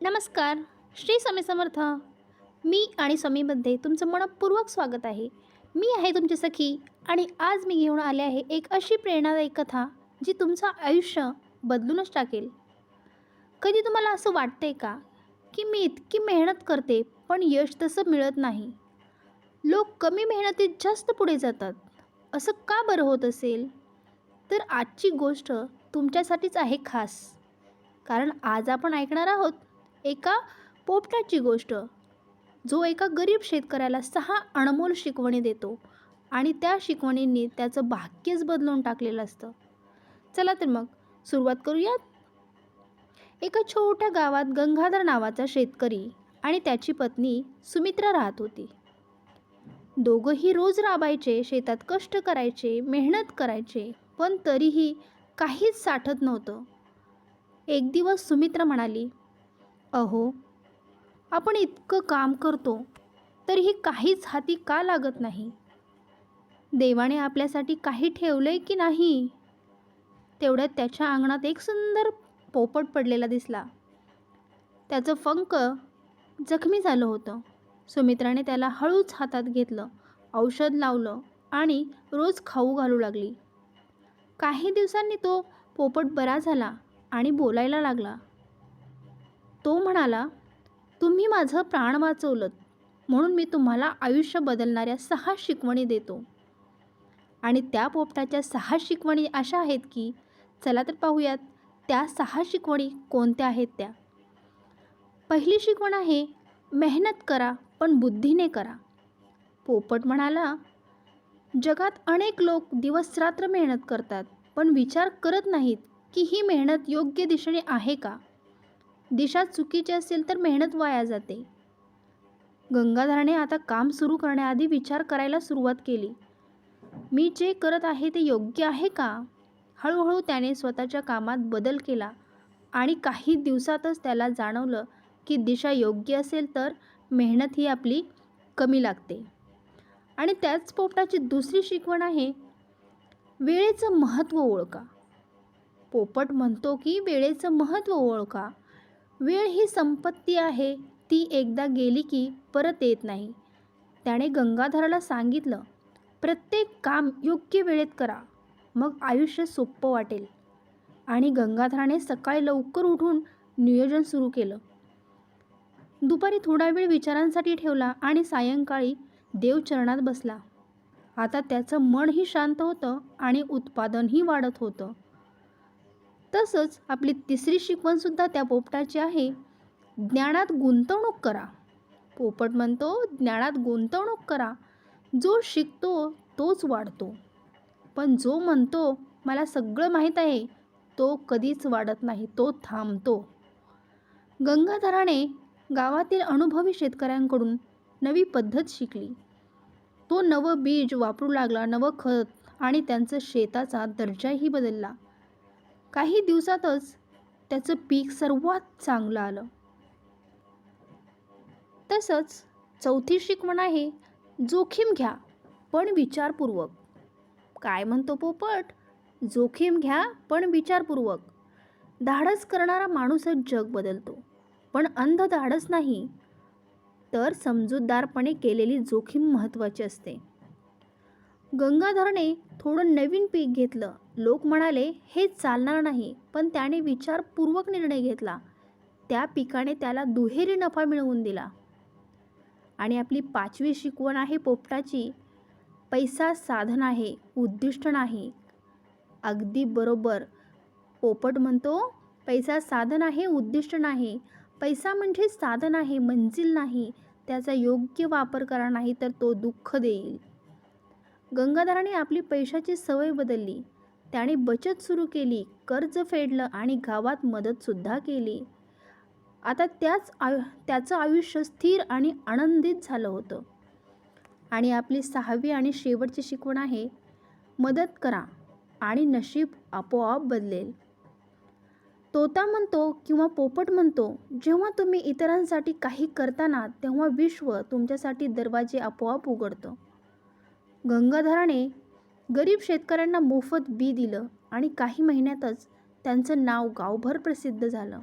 नमस्कार श्री स्वामी समर्थ. मी आणि स्वामीमध्ये तुमचं मनपूर्वक स्वागत आहे. मी आहे तुमची सखी आणि आज मी घेऊन आले आहे एक अशी प्रेरणादायी कथा जी तुमचं आयुष्य बदलूनच टाकेल. कधी तुम्हाला असं वाटते का की मी इतकी मेहनत करते पण यश तसं मिळत नाही? लोक कमी मेहनतीत जास्त पुढे जातात. असं का बरं होत असेल? तर आजची गोष्ट तुमच्यासाठीच आहे खास. कारण आज आपण ऐकणार आहोत एका पोपटाची गोष्ट. जो एका गरीब शेतकऱ्याला सहा अनमोल शिकवणी देतो आणि त्या शिकवणींनी त्याचं भाग्यच बदलून टाकलेलं असतं. चला तर मग सुरुवात करूयात? एका छोट्या गावात गंगाधर नावाचा शेतकरी आणि त्याची पत्नी सुमित्रा राहत होती. दोघंही रोज राबायचे शेतात कष्ट करायचे मेहनत करायचे पण तरीही काहीच साठत नव्हतं. एक दिवस सुमित्रा म्हणाली अहो आपण इतकं काम करतो तरीही काहीच हाती का लागत नाही? देवाने आपल्यासाठी काही ठेवलंय की नाही? तेवढ्यात त्याच्या अंगणात एक सुंदर पोपट पडलेला दिसला. त्याचं फंक जखमी झालं होतं. सुमित्राने त्याला हळूच हातात घेतलं औषध लावलं आणि रोज खाऊ घालू लागली. काही दिवसांनी तो पोपट बरा झाला आणि बोलायला लागला. तो म्हणाला तुम्ही माझं प्राण वाचवलं म्हणून मी तुम्हाला आयुष्य बदलणाऱ्या सहा शिकवणी देतो. आणि त्या पोपटाच्या सहा शिकवणी अशा आहेत की चला तर पाहूयात त्या सहा शिकवणी कोणत्या आहेत त्या. पहिली शिकवण आहे मेहनत करा पण बुद्धीने करा. पोपट म्हणाला जगात अनेक लोक दिवसरात्र मेहनत करतात पण विचार करत नाहीत की ही मेहनत योग्य दिशेने आहे का? दिशा चुकीची असेल तर मेहनत वाया जाते. गंगाधराने आता काम सुरू करण्याआधी विचार करायला सुरुवात केली. मी जे करत आहे ते योग्य आहे का? हळूहळू त्याने स्वतःच्या कामात बदल केला आणि काही दिवसातच त्याला जाणवलं की दिशा योग्य असेल तर मेहनत ही आपली कमी लागते. आणि त्याच पोपटाची दुसरी शिकवण आहे वेळेचं महत्त्व ओळखा. पोपट म्हणतो की वेळेचं महत्त्व ओळखा. वेळ ही संपत्ती आहे ती एकदा गेली की परत येत नाही. त्याने गंगाधराला सांगितलं प्रत्येक काम योग्य वेळेत करा मग आयुष्य सोपं वाटेल. आणि गंगाधराने सकाळी लवकर उठून नियोजन सुरू केलं. दुपारी थोडा वेळ विचारांसाठी ठेवला आणि सायंकाळी देवचरणात बसला. आता त्याचं मनही शांत होतं आणि उत्पादनही वाढत होतं. तसंच आपली तिसरी शिकवणसुद्धा त्या पोपटाची आहे. ज्ञानात गुंतवणूक करा. पोपट म्हणतो ज्ञानात गुंतवणूक करा. जो शिकतो तोच वाढतो. पण जो म्हणतो मला सगळं माहीत आहे तो कधीच वाढत नाही तो थांबतो. गंगाधराने गावातील अनुभवी शेतकऱ्यांकडून नवी पद्धत शिकली. तो नवं बीज वापरू लागला नवं खत आणि त्यांचं शेताचा दर्जाही बदलला. काही दिवसातच त्याचं पीक सर्वात चांगलं आलं. तसंच चौथी शिकवण आहे जोखीम घ्या पण विचारपूर्वक. काय म्हणतो पोपट? जोखीम घ्या पण विचारपूर्वक. धाडस करणारा माणूसच जग बदलतो पण अंध धाडस नाही. तर समजूतदारपणे केलेली जोखीम महत्त्वाची असते. गंगाधरने थोडं नवीन पीक घेतलं. लोक म्हणाले हे चालणार नाही. पण त्याने विचारपूर्वक निर्णय घेतला. त्या पिकाने त्याला दुहेरी नफा मिळवून दिला. आणि आपली पाचवी शिकवण आहे पोपटाची. पैसा साधन आहे उद्दिष्ट नाही. अगदी बरोबर. पोपट म्हणतो पैसा साधन आहे उद्दिष्ट नाही. पैसा म्हणजे साधन आहे मंजिल नाही. त्याचा योग्य वापर करा नाही तर तो दुःख देईल. गंगाधराने आपली पैशाची सवय बदलली. त्याने बचत सुरू केली कर्ज फेडलं आणि गावात मदतसुद्धा केली. आता त्याच आयु त्याचं आयुष्य स्थिर आणि आनंदित झालं होतं. आणि आपली सहावी आणि शेवटची शिकवण आहे मदत करा आणि नशीब आपोआप बदलेल. तोता म्हणतो किंवा पोपट म्हणतो जेव्हा तुम्ही इतरांसाठी काही करताना तेव्हा विश्व तुमच्यासाठी दरवाजे आपोआप उघडतं. गंगाधराने गरीब शेतकऱ्यांना मोफत बी दिलं आणि काही महिन्यातच त्यांचं नाव गावभर प्रसिद्ध झालं.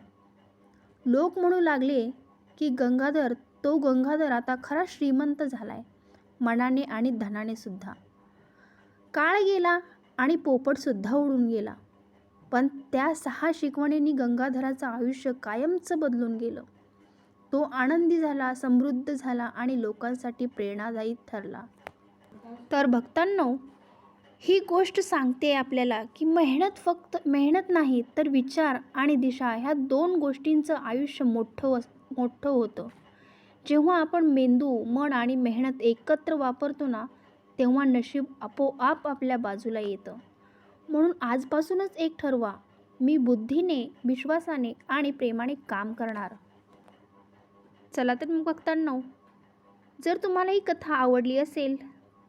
लोक म्हणू लागले की गंगाधर तो गंगाधर आता खरा श्रीमंत झालाय मनाने आणि धनाने सुद्धा. काळ गेला आणि पोपटसुद्धा उडून गेला. पण त्या सहा शिकवणींनी गंगाधराचं आयुष्य कायमचं बदलून गेलं. तो आनंदी झाला समृद्ध झाला आणि लोकांसाठी प्रेरणादायी ठरला. तर भक्तांनो ही गोष्ट सांगते आपल्याला की मेहनत फक्त मेहनत नाही तर विचार आणि दिशा ह्या दोन गोष्टींचं आयुष्य मोठं मोठं होतं. जेव्हा आपण मेंदू मन आणि मेहनत एकत्र वापरतो ना तेव्हा नशीब आपोआप आपल्या बाजूला येतं. म्हणून आजपासूनच एक ठरवा मी बुद्धीने विश्वासाने आणि प्रेमाने काम करणार. चला तर मग बघतांनो जर तुम्हाला ही कथा आवडली असेल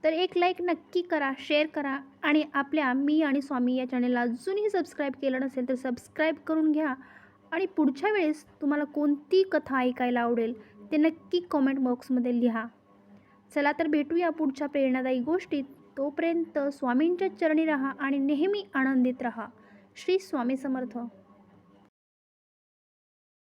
तर एक लाईक नक्की करा शेअर करा आणि आपल्या मी आणि स्वामी या चॅनलला अजूनही सबस्क्राईब केलं नसेल तर सबस्क्राईब करून घ्या. आणि पुढच्या वेळेस तुम्हाला कोणती कथा ऐकायला आवडेल ते नक्की कॉमेंट बॉक्समध्ये लिहा. चला तर भेटूया पुढच्या प्रेरणादायी गोष्टीत. तोपर्यंत स्वामींच्या चरणी राहा आणि नेहमी आनंदित राहा. श्री स्वामी समर्थ.